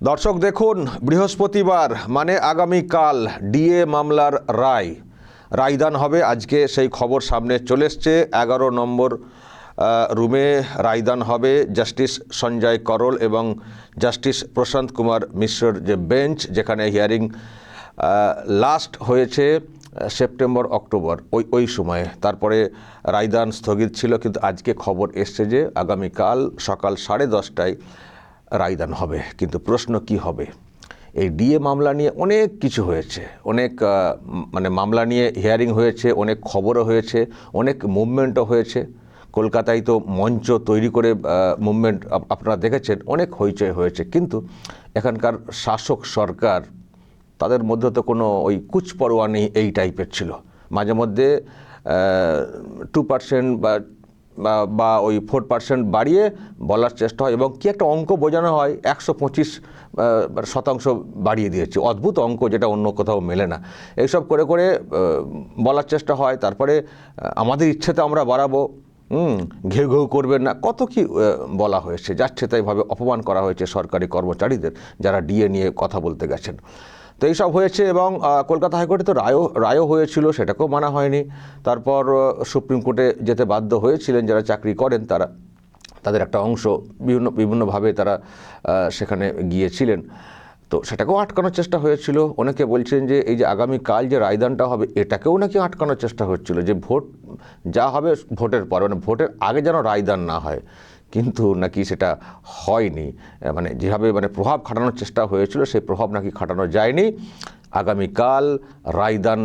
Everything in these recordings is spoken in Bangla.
দর্শক দেখুন, বৃহস্পতিবার মানে আগামীকাল, ডিএ মামলার রায়। রায়দান হবে, আজকে সেই খবর সামনে চলে এসছে। এগারো নম্বর রুমে রায়দান হবে জাস্টিস সঞ্জয় করল এবং জাস্টিস প্রশান্ত কুমার মিশ্রর যে বেঞ্চ, যেখানে হিয়ারিং লাস্ট হয়েছে সেপ্টেম্বর, অক্টোবর, ওই ওই সময়ে। তারপরে রায়দান স্থগিত ছিল, কিন্তু আজকে খবর এসছে যে, আগামীকাল সকাল সাড়ে দশটায় রায়দান হবে। কিন্তু প্রশ্ন কি হবে? এই ডিএ মামলা নিয়ে অনেক কিছু হয়েছে। অনেক মানে মামলা নিয়ে হিয়ারিং হয়েছে, অনেক খবরও হয়েছে, অনেক মুভমেন্টও হয়েছে। কলকাতায় তো মঞ্চ তৈরি করে মুভমেন্ট আপনারা দেখেছেন, অনেক হইচই হয়েছে। কিন্তু এখানকার শাসক সরকার, তাদের মধ্যে তো কোনো ওই কুচপরোয়া নেই এই টাইপের ছিল। মাঝে মধ্যে টু পার্সেন্ট বা বা- ওই ফোর পার্সেন্ট বাড়িয়ে বলার চেষ্টা হয় এবং কি একটা অঙ্ক বোঝানো হয়, একশো পঁচিশ শতাংশ বাড়িয়ে দিয়েছে। অদ্ভুত অঙ্ক যেটা অন্য কোথাও মেলে না। এইসব করে করে বলার চেষ্টা হয়। তারপরে আমাদের ইচ্ছেতে আমরা বাড়াবো। ঘেউ ঘেউ করবেন না। কত কি বলা হয়েছে। যাচ্ছে তাইভাবে অপমান করা হয়েছে সরকারি কর্মচারীদের যারা ডিএ নিয়ে কথা বলতে গেছেন। তো এইসব হয়েছে এবং কলকাতা হাইকোর্টে তো রায়ও রায়ও হয়েছিল, সেটাকেও মানা হয়নি। তারপর সুপ্রিম কোর্টে যেতে বাধ্য হয়েছিলেন যারা চাকরি করেন তারা, তাদের একটা অংশ বিভিন্ন, বিভিন্নভাবে তারা সেখানে গিয়েছিলেন। তো সেটাকেও আটকানোর চেষ্টা হয়েছিল। অনেকে বলছেন যে, এই যে আগামীকাল যে রায়দানটা হবে, এটাকেও নাকি আটকানোর চেষ্টা হচ্ছিল যে ভোট, যা হবে ভোটের পর মানে ভোটের আগে যেন রায়দান না হয়। কিন্তু নাকি সেটা হয়নি। মানে যেভাবে মানে প্রভাব খাটানোর চেষ্টা হয়েছিল, সেই প্রভাব নাকি খাটানো যায়নি। আগামীকাল রায়দান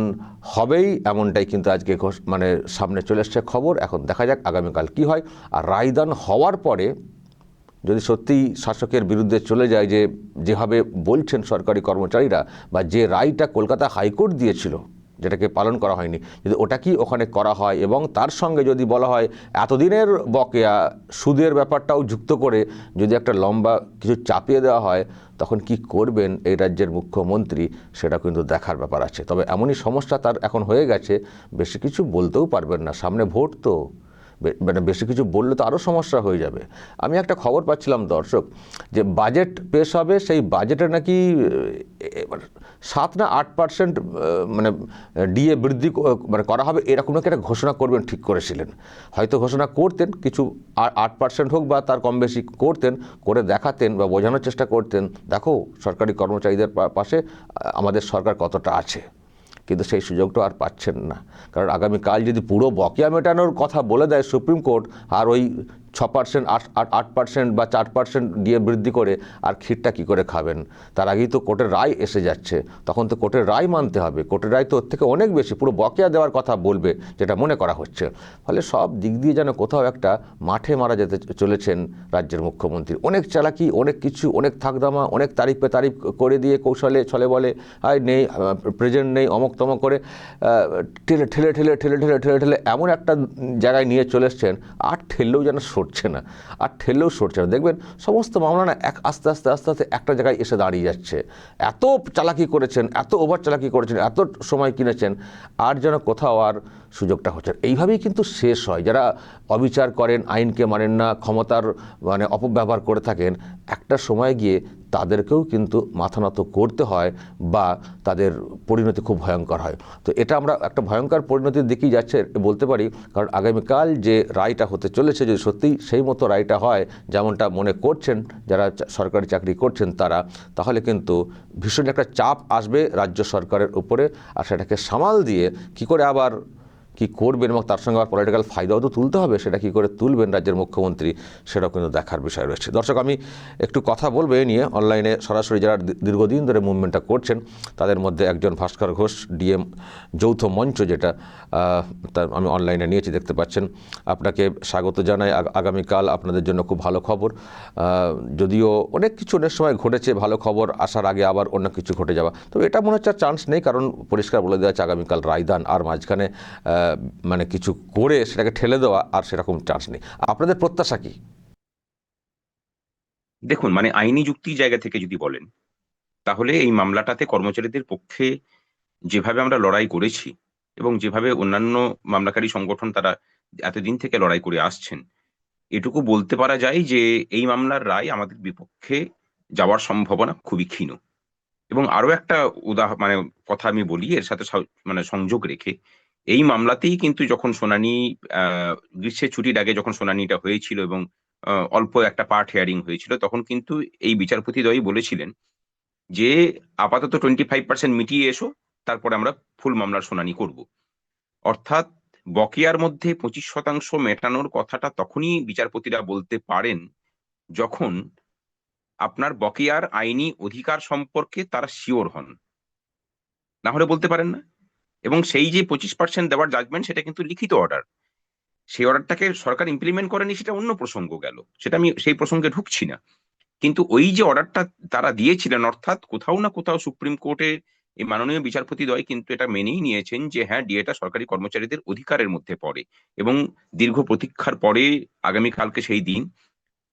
হবেই, এমনটাই কিন্তু আজকে মানে সামনে চলে এসছে খবর। এখন দেখা যাক আগামীকাল কি হয়। আর রায়দান হওয়ার পরে যদি সত্যিই শাসকের বিরুদ্ধে চলে যায় যে, যেভাবে বলছেন সরকারি কর্মচারীরা বা যে রায়টা কলকাতা হাইকোর্ট দিয়েছিল যেটাকে পালন করা হয়নি। যদি ওটা কি ওখানে করা হয় এবং তার সঙ্গে যদি বলা হয় এতদিনের বকেয়া সুদের ব্যাপারটাও যুক্ত করে যদি একটা লম্বা কিছু চাপিয়ে দেওয়া হয়, তখন কি করবেন এই রাজ্যের মুখ্যমন্ত্রী? সেটা কিন্তু দেখার ব্যাপার আছে। তবে এমনই সমস্যা তার এখন হয়ে গেছে, বেশি কিছু বলতেও পারবেন না। সামনে ভোট তো। মানে বেশি কিছু বললে তো আরও সমস্যা হয়ে যাবে। আমি একটা খবর পাচ্ছিলাম, দর্শক, যে বাজেট পেশ হবে, সেই বাজেটে নাকি সাত না আট পার্সেন্ট মানে ডিএ বৃদ্ধি মানে করা হবে, এরকম নাকি একটা ঘোষণা করবেন, ঠিক করেছিলেন। হয়তো ঘোষণা করতেন, কিছু আট পার্সেন্ট হোক বা তার কম বেশি করতেন, করে দেখাতেন বা বোঝানোর চেষ্টা করতেন, দেখো সরকারি কর্মচারীদের পাশে আমাদের সরকার কতটা আছে। কিন্তু সেই সুযোগটা আর পাচ্ছেন না। কারণ আগামীকাল যদি পুরো বকেয়া মেটানোর কথা বলে দেয় সুপ্রিম কোর্ট, আর ওই ছ পার্সেন্ট আট আট পার্সেন্ট বা চার পার্সেন্ট দিয়ে বৃদ্ধি করে আর ক্ষীরটা কী করে খাবেন? তার আগেই তো কোর্টের রায় এসে যাচ্ছে। তখন তো কোর্টের রায় মানতে হবে। কোর্টের রায় তো ওর থেকে অনেক বেশি, পুরো বকেয়া দেওয়ার কথা বলবে যেটা মনে করা হচ্ছে। ফলে সব দিক দিয়ে যেন কোথাও একটা মাঠে মারা যেতে চলেছেন রাজ্যের মুখ্যমন্ত্রী। অনেক চালাকি, অনেক কিছু, অনেক থাকদামা, অনেক তারিফ পে তারিফ করে দিয়ে কৌশলে ছলে বলে, আয়, নেই প্রেজেন্ট নেই, অমক তমক করে। ঠেলে ঠেলে ঠেলে ঠেলে ঠেলে ঠেলে ঠেলে এমন একটা জায়গায় নিয়ে চলে এসছেন, আর ঠেললেও যেন সরছে না, আর ঠেলেও সরছে না। দেখবেন, সমস্ত মামলা না এক আস্তে আস্তে আস্তে আস্তে একটা জায়গায় এসে দাঁড়িয়ে যাচ্ছে। এত চালাকি করেছেন, এত ওভার চালাকি করেছেন, এত সময় কিনেছেন, আর যেন কোথাও আর সুযোগটা হচ্ছে। এইভাবেই কিন্তু শেষ হয়। যারা অবিচার করেন, আইনকে মানেন না, ক্ষমতার মানে অপব্যবহার করে থাকেন, একটা সময় গিয়ে তাদেরকেও কিন্তু মাথা নত করতে হয় বা তাদের পরিণতি খুব ভয়ঙ্কর হয়। তো এটা আমরা একটা ভয়ঙ্কর পরিণতির দিকেই যাচ্ছে বলতে পারি, কারণ আগামীকাল যে রায়টা হতে চলেছে, যদি সত্যিই সেই মতো রায়টা হয় যেমনটা মনে করছেন যারা সরকারি চাকরি করছেন তারা, তাহলে কিন্তু ভীষণ একটা চাপ আসবে রাজ্য সরকারের উপরে আর সেটাকে সামাল দিয়ে কি করে আবার কি করবেন এবং তার সঙ্গে আবার পলিটিক্যাল ফায়দাও তো তুলতে হবে, সেটা কি করে তুলবেন রাজ্যের মুখ্যমন্ত্রী, সেটাও কিন্তু দেখার বিষয় রয়েছে। দর্শক, আমি একটু কথা বলব এ নিয়ে। অনলাইনে সরাসরি যারা দীর্ঘদিন ধরে মুভমেন্টটা করছেন, তাদের মধ্যে একজন ভাস্কর ঘোষ ডিএম যৌথ মঞ্চ যেটা তার আমি অনলাইনে নিয়েছি, দেখতে পাচ্ছেন। আপনাকে স্বাগত জানাই। আগামীকাল আপনাদের জন্য খুব ভালো খবর। যদিও অনেক কিছু অনেক সময় ঘটেছে, ভালো খবর আসার আগে আবার অন্য কিছু ঘটে যাওয়া। তো এটা মনে হচ্ছে চান্স নেই, কারণ পরিষ্কার বলে দেওয়া আছে আগামীকাল রায়দান। আর মাঝখানে মানে কিছু করে সেটাকে ঠেলে দেওয়া আর সেরকম চান্স নেই। আপনাদের প্রত্যাশা কি? দেখুন মানে আইনি যুক্তি জায়গা থেকে যদি বলেন, তাহলে এই মামলাটাতে কর্মচারীদের পক্ষে যেভাবে আমরা লড়াই করেছি এবং যেভাবে অন্যান্য মামলাকারী সংগঠন তারা এতদিন থেকে লড়াই করে আসছেন, এটুকু বলতে পারা যায় যে এই মামলার রায় আমাদের বিপক্ষে যাওয়ার সম্ভাবনা খুবই ক্ষীণ। এবং আরও একটা উদাহরণ মানে কথা আমি বলি, এর সাথে মানে সংযোগ রেখে এই মামলাতেই কিন্তু যখন শুনানি গ্রীষ্মের ছুটির আগে যখন শুনানিটা হয়েছিল এবং অল্প একটা পার্ট হিয়ারিং হয়েছিল, তখন কিন্তু এই বিচারপতি দ্বয় বলেছিলেন যে, আপাতত টোয়েন্টি ফাইভ পার্সেন্ট মিটিয়ে এসো, তারপরে আমরা ফুল মামলার শুনানি করব। অর্থাৎ বকেয়ার মধ্যে পঁচিশ শতাংশ মেটানোর কথাটা তখনই বিচারপতিরা বলতে পারেন যখন আপনার বকেয়ার আইনি অধিকার সম্পর্কে তারা শিওর হন। না হলে বলতে পারেন না? এবং সেই যে পঁচিশ পার্সেন্ট দেওয়ার জাজমেন্ট সেটা কিন্তু লিখিত অর্ডার সেই অর্ডারটাকে সরকার ইমপ্লিমেন্ট করেনি, সেটা অন্য প্রসঙ্গ গেল। সেটা আমি সেই প্রসঙ্গে ঢুকছি না। কিন্তু ওই যে অর্ডারটা তারা দিয়েছিলেন, অর্থাৎ কোথাও না কোথাও সুপ্রিম কোর্টে এই মাননীয় বিচারপতি দ্বয় কিন্তু এটা মেনেই নিয়েছেন যে হ্যাঁ ডিএটা সরকারি কর্মচারীদের অধিকারের মধ্যে পড়ে এবং দীর্ঘ প্রতীক্ষার পরে আগামীকালকে সেই দিন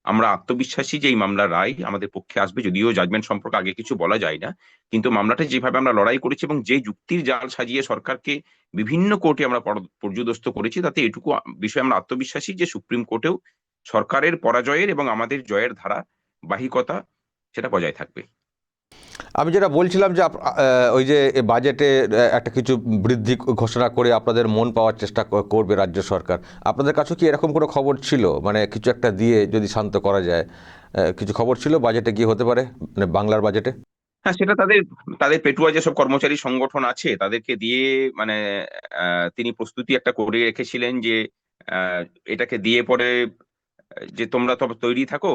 আমরা আত্মবিশ্বাসী যে এই মামলার রায় আমাদের পক্ষে আসবে, যদিও জাজমেন্ট সম্পর্কে আগে কিছু বলা যায় না, কিন্তু মামলাটা যেভাবে আমরা লড়াই করেছি এবং যে যুক্তির জাল সাজিয়ে সরকারকে বিভিন্ন কোর্টে আমরা পর- পর্যদস্ত করেছি, তাতে এটুকু বিষয়ে আমরা আত্মবিশ্বাসী যে সুপ্রিম কোর্টেও সরকারের পরাজয়ের এবং আমাদের জয়ের ধারা বাহিকতা সেটা বজায় থাকবে। আমি যেটা বলছিলাম যে ওই যে বাজেটে একটা কিছু বৃদ্ধি ঘোষণা করে আপনাদের মন পাওয়ার চেষ্টা করবে রাজ্য সরকার। আপনাদের কাছেও কি এরকম কোনো খবর ছিল? মানে কিছু একটা দিয়ে যদি শান্ত করা যায় কিছু খবর ছিল বাজেটে কি হতে পারে? মানে বাংলার বাজেটে? হ্যাঁ সেটা তাদের তাদের পেটুয়া যেসব কর্মচারী সংগঠন আছে, তাদেরকে দিয়ে মানে তিনি প্রস্তুতি একটা করে রেখেছিলেন যে এটাকে দিয়ে পরে যে তোমরা তো তৈরি থাকো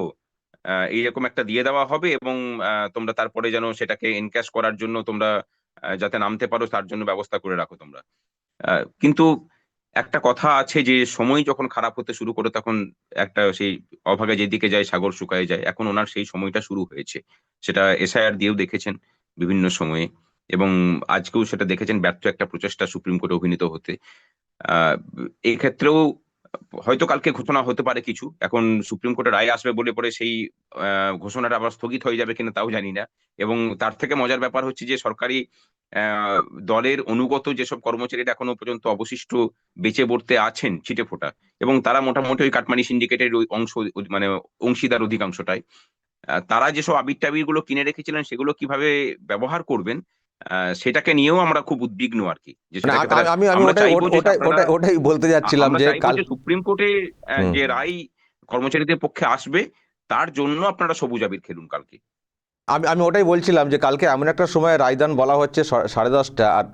এইরকম একটা দিয়ে দেওয়া হবে এবং তোমরা তারপরে যেন সেটাকে এনক্যাশ করার জন্য তোমরা যাতে নামতে পারো তার জন্য ব্যবস্থা করে রাখো তোমরা। কিন্তু একটা কথা আছে যে, সময় যখন খারাপ হতে শুরু করে তখন একটা সেই অভাগে যেদিকে যায় সাগর শুকায় যায়। এখন ওনার সেই সময়টা শুরু হয়েছে। সেটা এসআইআর দিয়েও দেখেছেন বিভিন্ন সময়ে এবং আজকেও সেটা দেখেছেন ব্যর্থ একটা প্রচেষ্টা সুপ্রিম কোর্টে অভিনীত হতে। আহ এই ক্ষেত্রেও হয়তো কালকে ঘোষণা হতে পারে কিছু। এখন সুপ্রিম কোর্টের রায় আসবে বলে পরে সেই ঘোষণাটা আবার স্থগিত হয়ে যাবে কিনা তাও জানি না। এবং তার থেকে মজার ব্যাপার হচ্ছে যে সরকারি দলের অনুগত যেসব কর্মচারীরা এখনও পর্যন্ত অবশিষ্ট বেঁচে পড়তে আছেন ছিটে ফোটা, এবং তারা মোটামুটি ওই কাটমানি সিন্ডিকেটের অংশ মানে অংশীদার অধিকাংশটাই তারা যেসব আবির টাবিরগুলো কিনে রেখেছিলেন সেগুলো কীভাবে ব্যবহার করবেন সেটাকে নিয়েও আমরা খুব উদ্বিগ্ন আর কি মানে আমি আমি ওটাই ওটাই বলতে যাচ্ছিলাম যে কাল সুপ্রিম কোর্টে যে রায় কর্মচারীদের পক্ষে আসবে তার জন্য আপনারা সবুজ আবির খেলুন কালকে। আমি আমি ওটাই বলছিলাম যে কালকে এমন একটা সময় রায়দান বলা হচ্ছে সাড়ে দশটা আর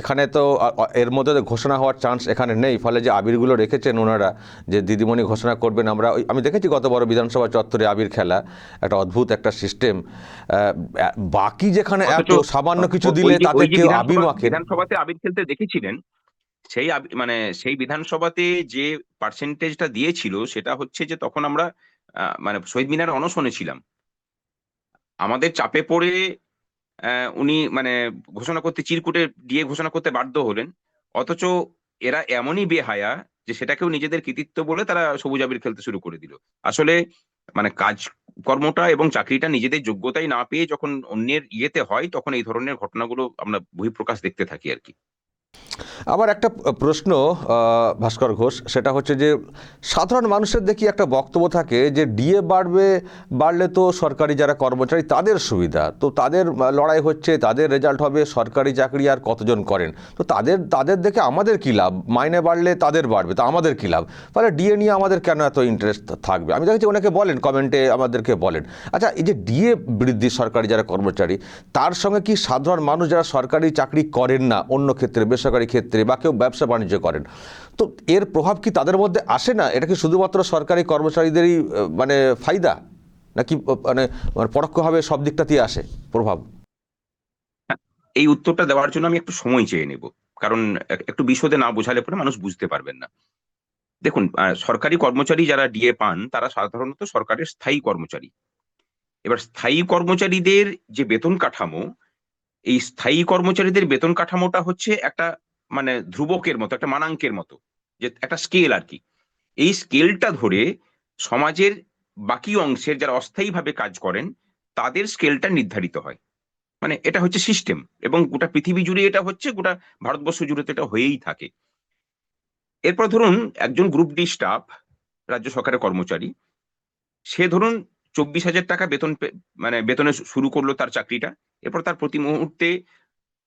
এখানে তো এর মধ্যে ঘোষণা হওয়ার চান্স এখানে নেই ফলে যে আবিরগুলো রেখেছেন ওনারা যে দিদিমণি ঘোষণা করবেন আমরা আমি দেখেছি গত বড় বিধানসভা চত্বরে আবির খেলা একটা অদ্ভুত একটা সিস্টেম বাকি যেখানে এত সামান্য কিছু দিলে তাতে কেউ আবির মাখেন বিধানসভাতে আবির খেলতে দেখেছিলেন সেই মানে সেই বিধানসভাতে যে পার্সেন্টেজটা দিয়েছিল সেটা হচ্ছে যে তখন আমরা আহ, মানে শহীদ মিনার অনশনে ছিলাম। আমাদের চাপে পড়ে উনি মানে ঘোষণা করতে, চিরকুটে দিয়ে ঘোষণা করতে বাধ্য হলেন। অথচ এরা এমনই বেহায়া যে সেটাকেও নিজেদের কৃতিত্ব বলে তারা সবুজ আবির খেলতে শুরু করে দিল। আসলে মানে কাজ কর্মটা এবং চাকরিটা নিজেদের যোগ্যতাই না পেয়ে যখন অন্যের ইয়েতে হয়, তখন এই ধরনের ঘটনাগুলো আমরা বহিঃপ্রকাশ দেখতে থাকি আর কি। আবার একটা প্রশ্ন ভাস্কর ঘোষ, সেটা হচ্ছে যে সাধারণ মানুষের দেখি একটা বক্তব্য থাকে যে ডিএ বাড়বে, বাড়লে তো সরকারি যারা কর্মচারী তাদের সুবিধা। তো তাদের লড়াই হচ্ছে, তাদের রেজাল্ট হবে, সরকারি চাকরি আর কতজন করেন? তো তাদের তাদের দেখে আমাদের কী লাভ? মাইনে বাড়লে তাদের বাড়বে, তো আমাদের কী লাভ? ফলে ডিএ নিয়ে আমাদের কেন এত ইন্টারেস্ট থাকবে? আমি দেখেছি অনেকে বলেন কমেন্টে আমাদেরকে বলেন। আচ্ছা এই যে ডিএ বৃদ্ধি সরকারি যারা কর্মচারী, তার সঙ্গে কি সাধারণ মানুষ যারা সরকারি চাকরি করেন না, অন্য ক্ষেত্রে বেসরকারি ক্ষেত্রে বা কেউ ব্যবসা বাণিজ্য করেন। তো এর প্রভাব কি তাদের মধ্যে আসে না? এটা কি শুধুমাত্র সরকারি কর্মচারীদেরই মানে ফায়দা? নাকি মানে মানে পরোক্ষভাবে সব দিকটাতেই আসে প্রভাব? এই উত্তরটা দেওয়ার জন্য আমি একটু সময় চেয়ে নেব। কারণ একটু বিশদে না বোঝালে পরে মানুষ বুঝতে পারবেন না। দেখুন সরকারি কর্মচারী যারা ডিএ পান, তারা সাধারণত সরকারের স্থায়ী কর্মচারী। এবার স্থায়ী কর্মচারীদের যে বেতন কাঠামো, এই স্থায়ী কর্মচারীদের বেতন কাঠামোটা হচ্ছে একটা মানে ধ্রুবকের মতো, একটা মানাঙ্কের মতো, যে একটা স্কেল আর কি। এই স্কেলটা ধরে সমাজের বাকি অংশের যারা অস্থায়ীভাবে কাজ করেন, তাদের স্কেলটা নির্ধারিত হয়। মানে এটা হচ্ছে সিস্টেম এবং গোটা পৃথিবী জুড়ে এটা হচ্ছে, গোটা ভারতবর্ষ জুড়ে তো এটা হয়েই থাকে। এরপর ধরুন একজন গ্রুপ ডি স্টাফ রাজ্য সরকারের কর্মচারী, সে ধরুন চব্বিশ হাজার টাকা বেতন মানে বেতনে শুরু করল তার চাকরিটা, এরপর তার প্রতি মুহূর্তে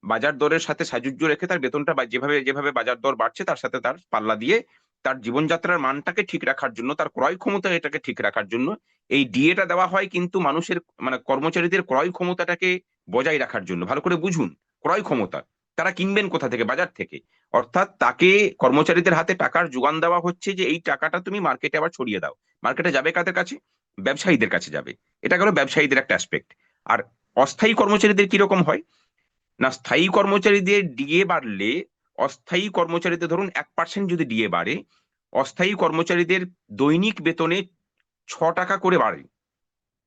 বাজার দরের সাথে সাযুজ্য রেখে তার বেতনটা যেভাবে যেভাবে বাজার দর বাড়ছে তার সাথে তার পাল্লা দিয়ে তার জীবনযাত্রার মানটাকে ঠিক রাখার জন্য, তার ক্রয় ক্ষমতা এটাকে ঠিক রাখার জন্য এই ডিএটা দেওয়া হয় কিন্তু মানুষের মানে কর্মচারীদের ক্রয় ক্ষমতাটাকে বজায় রাখার জন্য। ভালো করে বুঝুন, ক্রয় ক্ষমতা। তারা কিনবেন কোথা থেকে? বাজার থেকে। অর্থাৎ তাকে কর্মচারীদের হাতে টাকার যোগান দেওয়া হচ্ছে যে এই টাকাটা তুমি মার্কেটে আবার ছড়িয়ে দাও। মার্কেটে যাবে কাদের কাছে? ব্যবসায়ীদের কাছে যাবে। এটা গেল ব্যবসায়ীদের একটা অ্যাসপেক্ট আর অস্থায়ী কর্মচারীদের কীরকম হয়? না স্থায়ী কর্মচারীদের ডিএ বাড়লে, অস্থায়ী কর্মচারীদের ধরুন এক পার্সেন্ট যদি ডিএ বাড়ে, অস্থায়ী কর্মচারীদের দৈনিক বেতনে ছ টাকা করে বাড়ে।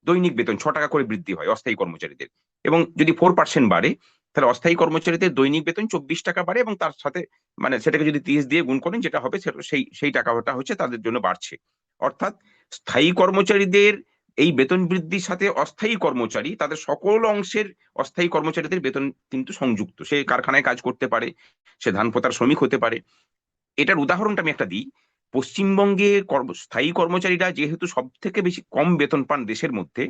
দৈনিক বেতন ছ টাকা করে বৃদ্ধি হয় অস্থায়ী কর্মচারীদের। এবং যদি ফোর পার্সেন্ট বাড়ে, তাহলে অস্থায়ী কর্মচারীদের দৈনিক বেতন চব্বিশ টাকা বাড়ে এবং তার সাথে মানে সেটাকে যদি তিরিশ দিয়ে গুণ করেন, যেটা হবে সেই সেই টাকাটা হচ্ছে তাদের জন্য বাড়ছে। অর্থাৎ স্থায়ী কর্মচারীদের এই বেতন বৃদ্ধির সাথে অস্থায়ী কর্মচারী, তাদের সকল অংশের অস্থায়ী কর্মচারীদের বেতন কিন্তু সংযুক্ত। সে কারখানায় কাজ করতে পারে, সে ধান পোতার শ্রমিক হতে পারে। এটার উদাহরণটা আমি একটা দিই। পশ্চিমবঙ্গে স্থায়ী কর্মচারীরা যেহেতু সব থেকে বেশি কম বেতন পান দেশের মধ্যে,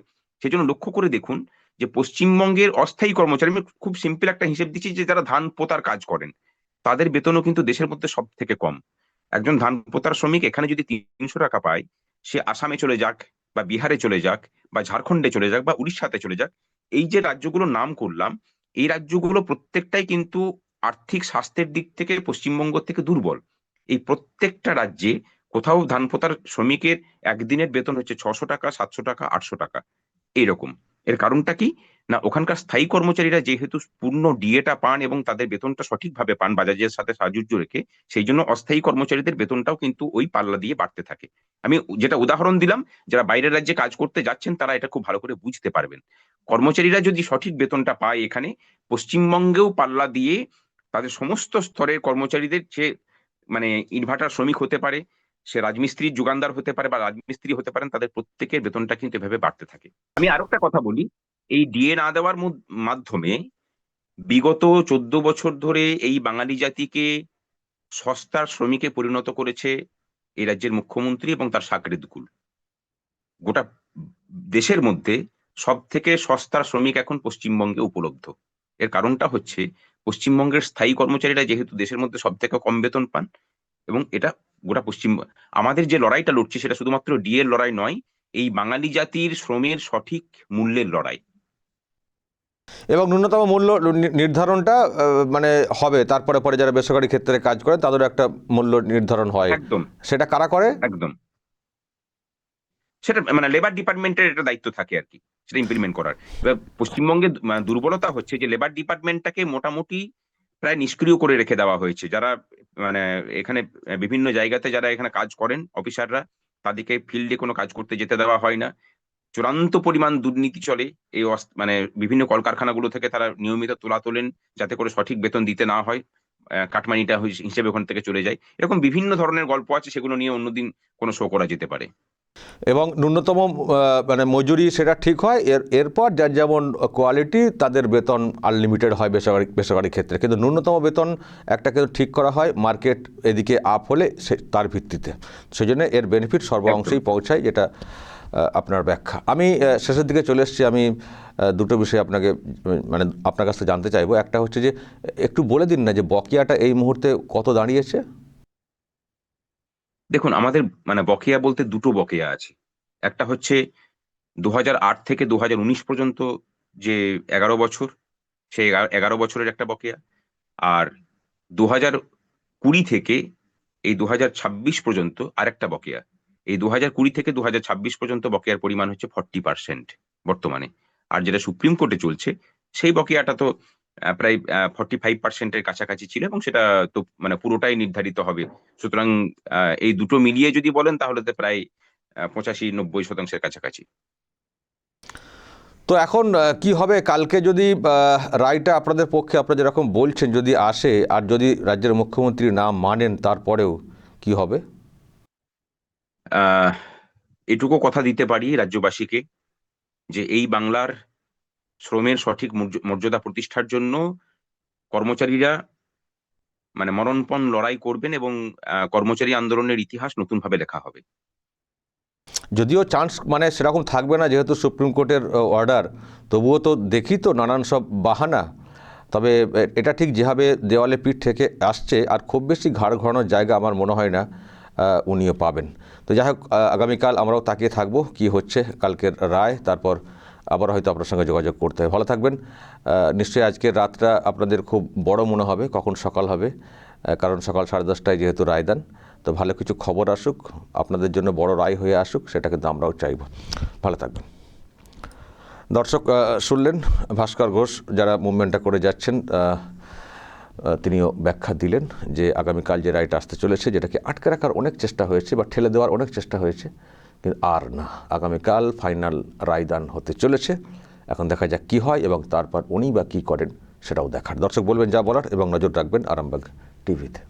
সেজন্য লক্ষ্য করে দেখুন যে পশ্চিমবঙ্গের অস্থায়ী কর্মচারী, আমি খুব সিম্পল একটা হিসেব দিচ্ছি যে যারা ধান পোতার কাজ করেন, তাদের বেতনও কিন্তু দেশের মধ্যে সব থেকে কম। একজন ধান পোতার শ্রমিক এখানে যদি তিনশো টাকা পায়, সে আসামে চলে যাক বা বিহারে চলে যাক, বা ঝাড়খণ্ডে চলে যাক, বা উড়িষ্যাতে চলে যাক, এই যে রাজ্যগুলোর নাম করলাম, এই রাজ্যগুলো প্রত্যেকটাই কিন্তু আর্থিক স্বাস্থ্যের দিক থেকে পশ্চিমবঙ্গ থেকে দুর্বল। এই প্রত্যেকটা রাজ্যে কোথাও ধান পোতার শ্রমিকের একদিনের বেতন হচ্ছে ছশো টাকা, সাতশো টাকা, আটশো টাকা, এইরকম। এর কারণটা কি? না, ওখানকার স্থায়ী কর্মচারীরা যেহেতু পূর্ণ ডিএটা পান এবং তাদের বেতনটা সঠিকভাবে পান, বাজাজের সাথে সাহায্য রেখে, সেই জন্য অস্থায়ী কর্মচারীদের বেতনটাও কিন্তু ওই পাল্লা দিয়ে বাড়তে থাকে। আমি যেটা উদাহরণ দিলাম, যারা বাইরের রাজ্যে কাজ করতে যাচ্ছেন, তারা এটা খুব ভালো করে বুঝতে পারবেন। কর্মচারীরা যদি সঠিক বেতনটা পায় এখানে, পশ্চিমবঙ্গেও পাল্লা দিয়ে তাদের সমস্ত স্তরের কর্মচারীদের যে মানে ইনভার্টার শ্রমিক হতে পারে সে রাজমিস্ত্রির যোগানদার হতে পারে বা রাজমিস্ত্রি হতে পারেন, তাদের প্রত্যেকের বেতনটা কিন্তু এভাবে বাড়তে থাকে। আমি আরও একটা কথা বলি, এই ডিএ না দেওয়ার মাধ্যমে বিগত চোদ্দ বছর ধরে এই বাঙালি জাতিকে সস্তার শ্রমিকে পরিণত করেছে এই রাজ্যের মুখ্যমন্ত্রী এবং তার সাকরেদ কুল গোটা দেশের মধ্যে সব থেকে সস্তার শ্রমিক এখন পশ্চিমবঙ্গে উপলব্ধ। এর কারণটা হচ্ছে, পশ্চিমবঙ্গের স্থায়ী কর্মচারীরা যেহেতু দেশের মধ্যে সব থেকে কম বেতন পান এবং এটা গোটা পশ্চিম আমাদের যে লড়াইটা লড়ছি সেটা শুধুমাত্র ডিএর লড়াই নয় এই বাঙালি জাতির শ্রমের সঠিক মূল্যের লড়াই। এবং ন্যূনতম মূল্য নির্ধারণটা মানে হবে তারপরে পরে যারা বেসরকারি ক্ষেত্রে কাজ করে তাদেরও একটা মূল্য নির্ধারণ হয়। একদম। সেটা কারা করে? একদম। সেটা মানে লেবার ডিপার্টমেন্টের একটা দায়িত্ব থাকে আর কি সেটা ইমপ্লিমেন্ট করার। এবার পশ্চিমবঙ্গে মানে দুর্বলতা হচ্ছে যে লেবার ডিপার্টমেন্টটাকে মোটামুটি প্রায় নিষ্ক্রিয় করে রেখে দেওয়া হয়েছে। যারা মানে এখানে বিভিন্ন জায়গাতে যারা এখানে কাজ করেন, অফিসাররা, তাদেরকে ফিল্ডে কোনো কাজ করতে যেতে দেওয়া হয় না। চূড়ান্ত পরিমাণ দুর্নীতি চলে, এই মানে বিভিন্ন কলকারখানাগুলো থেকে তারা নিয়মিত তোলা তোলেন যাতে করে সঠিক বেতন দিতে না হয় কাটমানিটা হিস- হিসেবে ওখান থেকে চলে যায়। এরকম বিভিন্ন ধরনের গল্প আছে, সেগুলো নিয়ে অন্যদিন কোনো শো করা যেতে পারে। এবং ন্যূনতম মানে মজুরি সেটা ঠিক হয়। এর এরপর যার যেমন কোয়ালিটি তাদের বেতন আনলিমিটেড হয় বেসরকারি বেসরকারি ক্ষেত্রে। কিন্তু ন্যূনতম বেতন একটা কিন্তু ঠিক করা হয় মার্কেট এদিকে আপ হলে সে তার ভিত্তিতে। সেই জন্য এর বেনিফিট সর্ব অংশেই পৌঁছায় যেটা আপনার ব্যাখ্যা। আমি শেষের দিকে চলে এসেছি। আমি দুটো বিষয় আপনাকে মানে আপনার কাছ থেকে জানতে চাইব। একটা হচ্ছে যে একটু বলে দিন না যে বকেয়াটা এই মুহূর্তে কত দাঁড়িয়েছে? দেখুন, আমাদের মানে বকেয়া বলতে দুটো বকেয়া আছে। একটা হচ্ছে দু থেকে দু পর্যন্ত যে এগারো বছর, সেই এগা- এগারো বছরের একটা বকেয়া। আর দু হাজার কুড়ি থেকে এই দু পর্যন্ত আরেকটা বকেয়া। এই দু হাজার কুড়ি থেকে দু পর্যন্ত বকেয়ার পরিমাণ হচ্ছে ফর্টি পার্সেন্ট বর্তমানে। আর যেটা সুপ্রিম কোর্টে চলছে, সেই বকেয়াটা তো প্রায় ফর্টি ফাইভ পার্সেন্টের কাছাকাছি ছিল এবং সেটা তো মানে পুরোটাই নির্ধারিত হবে। সুতরাং এই দুটো মিলিয়ে যদি বলেন তাহলে তো প্রায় পঁচাশি নব্বই শতাংশের কাছাকাছি। তো এখন কি হবে? কালকে যদি রায়টা আপনাদের পক্ষে আপনারা যেরকম বলছেন যদি আসে আর যদি রাজ্যের মুখ্যমন্ত্রী না মানেন তারপরেও কি হবে? এটুকু কথা দিতে পারি রাজ্যবাসীকে যে এই বাংলার শ্রমের সঠিক মর্য- মর্যাদা প্রতিষ্ঠার জন্য কর্মচারীরা মানে মরণপণ লড়াই করবেন এবং কর্মচারী আন্দোলনের ইতিহাস নতুনভাবে লেখা হবে। যদিও চান্স মানে সেরকম থাকবে না যেহেতু সুপ্রিম কোর্টের অর্ডার, তবুও তো দেখি তো নানান সব বাহানা। তবে এটা ঠিক যেভাবে দেওয়ালে পিঠ থেকে আসছে, আর খুব বেশি ঘাড় ঘোরানোর জায়গা আমার মনে হয় না উনিও পাবেন। তো যাই হোক আগামীকাল আমরাও তাকিয়ে থাকব কি হচ্ছে কালকের রায়, তারপর আবার হয়তো আপনার সঙ্গে যোগাযোগ করতে হবে। ভালো থাকবেন। নিশ্চয়ই আজকের রাতটা আপনাদের খুব বড় মনে হবে, কখন সকাল হবে। কারণ সকাল সাড়ে দশটায় যেহেতু রায়দান, তো ভালো কিছু খবর আসুক, আপনাদের জন্য বড় রায় হয়ে আসুক, সেটা কিন্তু আমরাও চাইব। ভালো থাকবেন। দর্শক শুনলেন ভাস্কর ঘোষ, যারা মুভমেন্টটা করে যাচ্ছেন তিনিও ব্যাখ্যা দিলেন যে আগামীকাল যে রায়টা আসতে চলেছে, যেটাকে আটকে রাখার অনেক চেষ্টা হয়েছে বা ঠেলে দেওয়ার অনেক চেষ্টা হয়েছে কিন্তু আর না। আগামীকাল ফাইনাল রায়দান হতে চলেছে। এখন দেখা যাক কী হয় এবং তারপর উনি বা কী করেন সেটাও দেখার। দর্শক বলবেন যা বলার এবং নজর রাখবেন আরামবাগ টিভিতে।